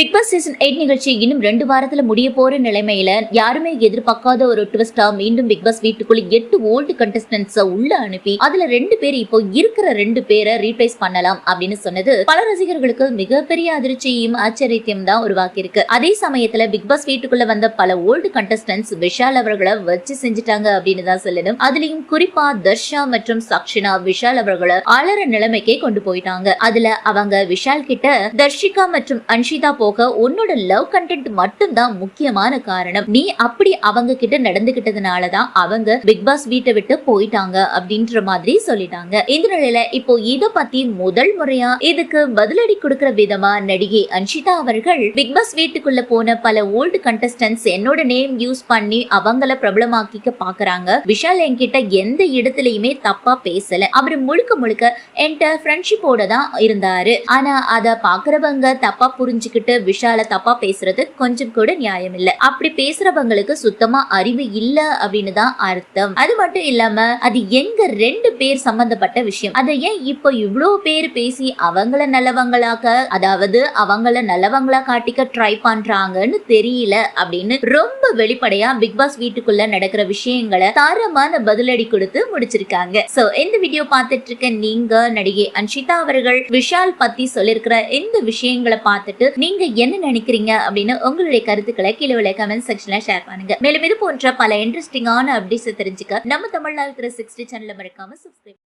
Big Boss season eight நிகழ்ச்சி இன்னும் ரெண்டு வாரத்துல முடிய போற நிலைமையில யாருமே எதிர்பார்க்காத ஒரு ட்விஸ்டா மீண்டும் பிக் பாஸ் வீட்டுக்குள்ள எட்டு ஓல்டு கண்டஸ்டன்ஸ் உள்ள அனுப்பி அதுல ரெண்டு பேர் இப்போ இருக்கிற ரெண்டு பேரை ரீப்ளேஸ் பண்ணலாம் அப்படின்னு சொன்னது பல ரசிகர்களுக்கு மிகப்பெரிய அதிர்ச்சியும் ஆச்சரியத்தையும் தான் உருவாக்கி அதே சமயத்துல பிக் பாஸ் வீட்டுக்குள்ள வந்த பல ஓல்டு கண்டஸ்டன்ஸ் விஷால் அவர்களை வச்சு செஞ்சுட்டாங்க அப்படின்னு தான் சொல்லணும். அதுலயும் குறிப்பா தர்ஷா மற்றும் சக்ஷினா விஷால் அவர்களை அலற நிலைமைக்கே கொண்டு போயிட்டாங்க. அதுல அவங்க விஷால் கிட்ட தர்ஷிகா மற்றும் அன்ஷிதா போ போக உன்னோட லவ் கண்டென்ட் மட்டும் தான் முக்கியமான காரணம். நீ அப்படி அவங்க கிட்ட நடந்துகிட்டதுனால தான் அவங்க பிக் பாஸ் வீட்டை விட்டு போயிட்டாங்க அப்படின்ற மாதிரி சொல்லிட்டாங்க. இந்த நிலையில இப்போ இத பத்தி முதல் முறையா இதுக்கு பதிலடி கொடுக்கிற விதமா நடிகை அன்ஷிதா அவர்கள் பிக் பாஸ் வீட்டுக்குள்ள போன பல ஓல்டு கண்டஸ்டன்ஸ் என்னோட நேம் யூஸ் பண்ணி அவங்கள பிரபலமாக்கிக்க பாக்குறாங்க. விஷால் என்கிட்ட எந்த இடத்துலயுமே தப்பா பேசல. அவர் முழுக்க முழுக்க என்கிட்ட ஃப்ரெண்ட்ஷிப்போட தான் இருந்தாரு. ஆனா அத பாக்குறவங்க தப்பா புரிஞ்சுக்கிட்டு விஷால தப்பா பேசுறது கொஞ்சம் கூட நியாயம் இல்ல. அப்படி பேசுறவங்களுக்கு சுத்தமா அறிவு இல்ல அப்படின்னு தான் அர்த்தம். அது மட்டும் இல்லாம அது எங்க ரெண்டு பேர் சம்பந்தப்பட்ட விஷயம். அதை ஏன் இப்போ இவ்ளோ பேர் பேசி அவங்கள நல்லவங்களாக்க அதாவது அவங்கள நல்லவங்களா காட்டிக்க ட்ரை பண்றாங்கன்னு தெரியல அப்படின்னு ரொம்ப வெளிப்படையா பிக் பாஸ் வீட்டுக்குள்ள நடக்கிற விஷயங்களை தரமான பதிலடி கொடுத்து முடிச்சிருக்காங்க. சோ இந்த வீடியோ பார்த்துட்டு இருக்க நீங்க நடிகை அன்ஷிதா அவர்கள் விஷால் பத்தி சொல்லிருக்கிற இந்த விஷயங்களை பார்த்துட்டு நீங்க என்ன நினைக்கிறீங்க அப்படின்னு உங்களுடைய கருத்துக்களை கீழே உள்ள கமெண்ட் செக்ஷன்ல ஷேர் பண்ணுங்க. மேலும் இது போன்ற பல இன்ட்ரெஸ்டிங்கான அப்டேட்ஸ் தெரிஞ்சுக்க நம்ம தமிழ்நாடு த்ரீ சிக்ஸ்டி சேனலை மறக்காம சப்ஸ்கிரைப்